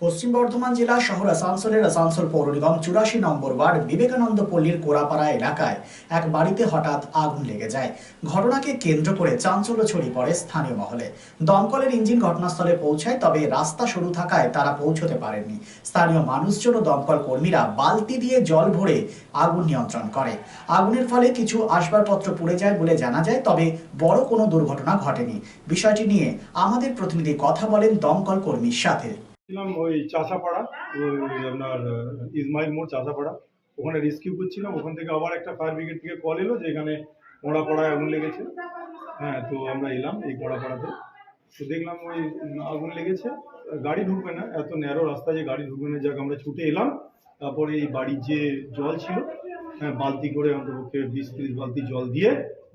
পশ্চিম বর্ধমান জেলা শহর আসানসোলের আসানসোল পৌর নিগম চুরাশি নম্বর ওয়ার্ড বিবেকানন্দ পল্লীর কোরাপাড়া এলাকায় এক বাড়িতে হঠাৎ আগুন লেগে যায়। ঘটনাকে কেন্দ্র করে চাঞ্চল্য ছড়িয়ে পড়ে স্থানীয় মহলে। দমকলের ইঞ্জিন ঘটনাস্থলে পৌঁছায়, তবে রাস্তা সরু থাকায় তারা পৌঁছতে পারেননি। স্থানীয় মানুষজন ও দমকল কর্মীরা বালতি দিয়ে জল ভরে আগুন নিয়ন্ত্রণ করে। আগুনের ফলে কিছু আসবাবপত্র পুড়ে যায় বলে জানা যায়, তবে বড় কোনো দুর্ঘটনা ঘটেনি। বিষয়টি নিয়ে আমাদের প্রতিনিধি কথা বলেন দমকল কর্মীর সাথে। ছিলাম ওই চাষাপাড়া, ওই আপনার ইসমাইল মোড় চাষাপাড়া। ওখানে রেস্কিউ করছিলাম, ওখান থেকে আবার একটা ফায়ার ব্রিগেড থেকে কল এলো যে এখানে মোড়াপাড়ায় আগুন লেগেছে। হ্যাঁ তো আমরা এলাম এই মোড়াপাড়াতে। তো দেখলাম ওই আগুন লেগেছে, গাড়ি ঢুকবে না, এত ন্যারো রাস্তা যে গাড়ি ঢুকবে না, যাক আমরা ছুটে এলাম। তারপরে এই বাড়ির যে জল ছিল হ্যাঁ বালতি করে অন্তপক্ষে বিশ তিরিশ বালতি জল দিয়ে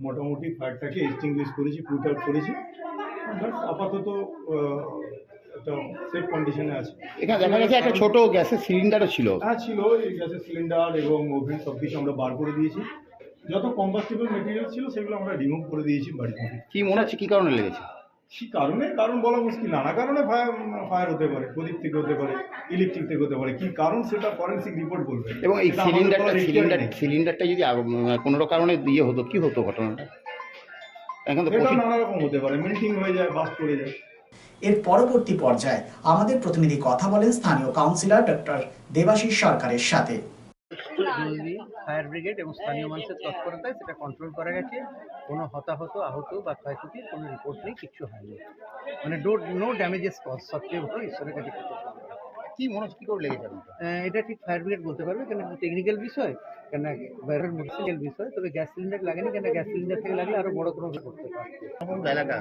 মোটামুটি ফায়ারটাকে এক্সটিংগুইশ করেছি পুট আউট করেছি। আপাতত সেফ কন্ডিশনে আছে। এখানে দেখা গেছে একটা ছোট গ্যাসের সিলিন্ডারও ছিল। হ্যাঁ ছিল এই গ্যাসের সিলিন্ডার এবং ওভেন সব কিছু আমরা বার করে দিয়েছি। যত কম্বাস্টেবল মেটেরিয়াল ছিল সেগুলো আমরা রিমুভ করে দিয়েছি বাড়ি থেকে কি মনে হচ্ছে কি কারণে লেগেছে? কি কারণে? কারণ বলা মুশকিল। নানা কারণে ফায়ার ফায়ার হতে পারে প্রদীপ থেকে হতে পারে ইলেকট্রিক থেকে হতে পারে। কি কারণ সেটা ফরেন্সিক রিপোর্ট বলবে। এবং এই সিলিন্ডারটা সিলিন্ডার। সিলিন্ডারটা যদি কোনো কারণে দিয়ে হতো কি হতো ঘটনাটা? এখন তো নানা রকম হতে পারে। মেল্টিং হয়ে যায় বাস্ট করে যায়। এর পরবর্তী পর্যায়ে আমাদের প্রতিনিধি কথা বলেন স্থানীয় কাউন্সিলর ডক্টর দেবাশিস সরকারের সাথে। ফায়ার ব্রিগেড এবং স্থানীয় মানুষের তৎপরতায় সেটা কন্ট্রোল করা গেছে। কোনো হতাহত, আহত বা ক্ষয়ক্ষতির কোনো রিপোর্ট নেই কিচ্ছু হয়নি। মানে নো ড্যামেজেস কজ সবচেয়ে বড় ঈশ্বরের কাছে। কি মনে হচ্ছে কি করে লেগেছে এটা ঠিক ফায়ার ব্রিগেড বলতে পারবে কেন টেকনিক্যাল বিষয় কেন বাইরের মেডিসিনাল বিষয় তবে গ্যাস সিলিন্ডার লাগেনি কেন গ্যাস সিলিন্ডার থেকে লাগলে আরও বড় কোনো করতে সমগ্র এলাকা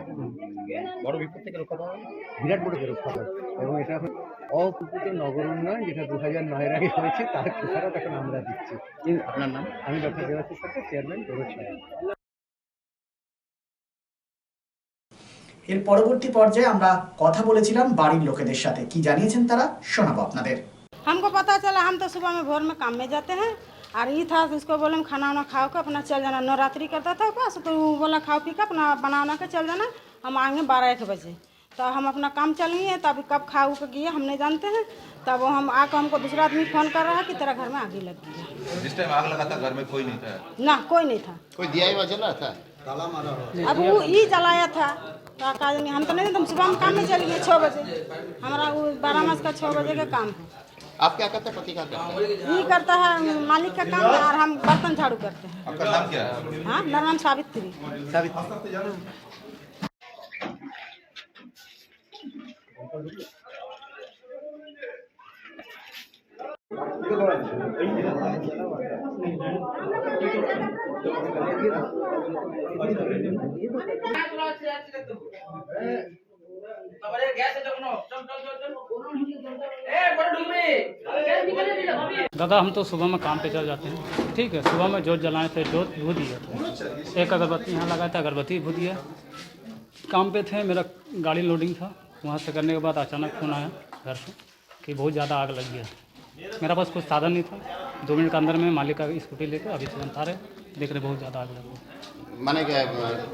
বড় বিপদ থেকে রক্ষা পাওয়া বিরাট বড় রক্ষা পাবে এবং এটা এখন অপ্রকৃত নগর উন্নয়ন যেটা দু হাজার নয়ের আগে হয়েছে তার খেসারত এখন আমরা দিচ্ছি। আপনার নাম? আমি ডক্টর দেবাশিস চেয়ারম্যান এর পরবর্তী পর্যায়ে আমরা কথা বলেছিলাম বাড়ির লোকেদের সাথে কি জানিয়েছেন তারা শোনাবো আপনাদের हमको पता चला हम तो सुबह में भोर में काम में जाते हैं और ये था कि उसको बोले हम खाना वाना खाओ के अपना चल जाना नवरात्रि करता था उपास तो वो बोला खाओ पी के अपना बना उना के चल जाना हम आएंगे बारह एक बजे तो हम अपना काम चल गए तब कब खा उ के गए हम नहीं जानते हैं तब वो हम आकर हमको दूसरा आदमी फ़ोन कर रहा है कि तेरा घर में आगे लग गई है जिस टाइम आग लगा था घर में कोई नहीं था ना कोई नहीं था कोई दिया हुआ चल रहा था अब वो ये जलाया था। तो का हम तो नहीं हम सुबह में काम में चल गए छः बजे। हमारा वो बारह मास का छः बजे का काम है। आप क्या करते हैं? पति करते हैं? ये करता है मालिक का काम और हम बर्तन झाड़ू करते हैं। आपका नाम क्या है? हाँ मेरा नाम सावित्री। दादा, हम तो सुबह में काम पे चल जाते हैं। ठीक है, सुबह में जोत जलाए थे, जोत भू दिया था एक अगरबत्ती यहाँ लगाया था, अगरबत्ती भू दिया काम पे थे, मेरा गाड़ी लोडिंग था। वहाँ से करने के बाद अचानक फ़ोन आया घर से कि बहुत ज़्यादा आग लग गया मेरा पास कुछ साधन नहीं था। दो मिनट के अंदर में मालिक का स्कूटी लेकर अभी तुरंत आ रहे देख रहे बहुत ज़्यादा आग लग गई माने क्या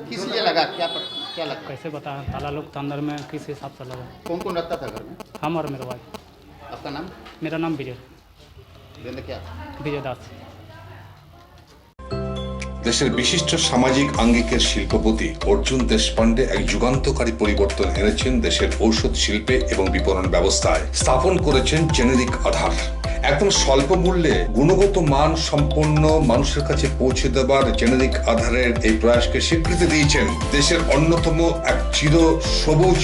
किस लिए लगा क्या पर, क्या लगा कैसे बताएं ताला लोग था अंदर में किस हिसाब से लगा कौन कौन रहता था घर में हम और मेरा वाइफ आपका नाम मेरा नाम विजय देंद्र क्या विजय दास দেশের বিশিষ্ট সামাজিক আঙ্গিকের শিল্পপতি অর্জুন দেশপান্ডে এক যুগান্তকারী পরিবর্তন এনেছেন দেশের ঔষধ শিল্পে এবং বিপণন ব্যবস্থায় স্থাপন করেছেন জেনেরিক আধার একদম স্বল্প মূল্যে গুণগত মান সম্পন্ন মানুষের কাছে পৌঁছে দেবার জেনেরিক আধারের এই প্রয়াসকে স্বীকৃতি দিয়েছেন দেশের অন্যতম এক চির সবুজ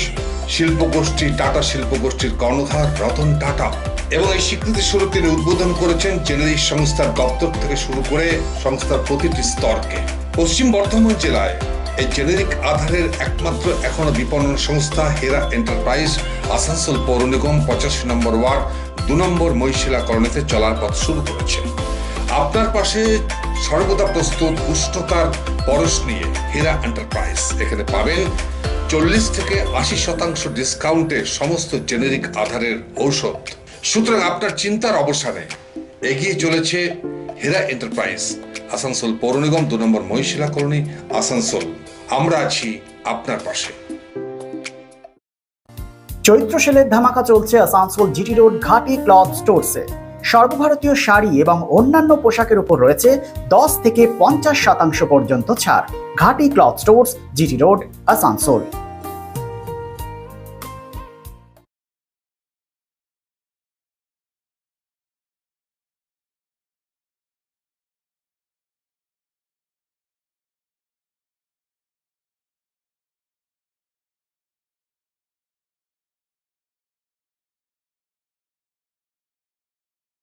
শিল্পগোষ্ঠী, টাটা শিল্পগোষ্ঠীর কর্ণধার রতন টাটা। এবং এই স্বীকৃতি স্বরূপ তিনি উদ্বোধন করেছেন জেনেরিক সংস্থার দপ্তর থেকে শুরু করে সংস্থার প্রতিটি স্তরকে। পশ্চিম বর্ধমান জেলায় এই জেনেরিক আধারের একমাত্র এখনও বিপণন সংস্থা হেরা এন্টারপ্রাইজ আসানসোল পৌর নিগম, পঁচাশি নম্বর ওয়ার্ড, দু নম্বর মহিশিলা কলোনিতে চলার পথ শুরু করেছে। আপনার পাশে সর্বদা প্রস্তুত উষ্ণতার পরশ নিয়ে হেরা এন্টারপ্রাইজ এখানে পাবেন চল্লিশ থেকে আশি শতাংশ ডিসকাউন্টে সমস্ত জেনেরিক আধারের ঔষধ। সুতরাং আপনার চিন্তার অবসানে এগিয়ে চলেছে হেরা এন্টারপ্রাইজ আসানসোল পৌর নিগম, দু নম্বর মহিশিলা কলোনি, আসানসোল। আমরা আছি আপনার পাশে। চৈত্র সেলের ধামাকা চলছে Asansol GT road Ghati cloth স্টোরসে। সর্বভারতীয় শাড়ি এবং অন্যান্য পোশাকের উপর রয়েছে দশ থেকে পঞ্চাশ শতাংশ পর্যন্ত ছাড়। Ghati cloth stores, GT road, Asansol.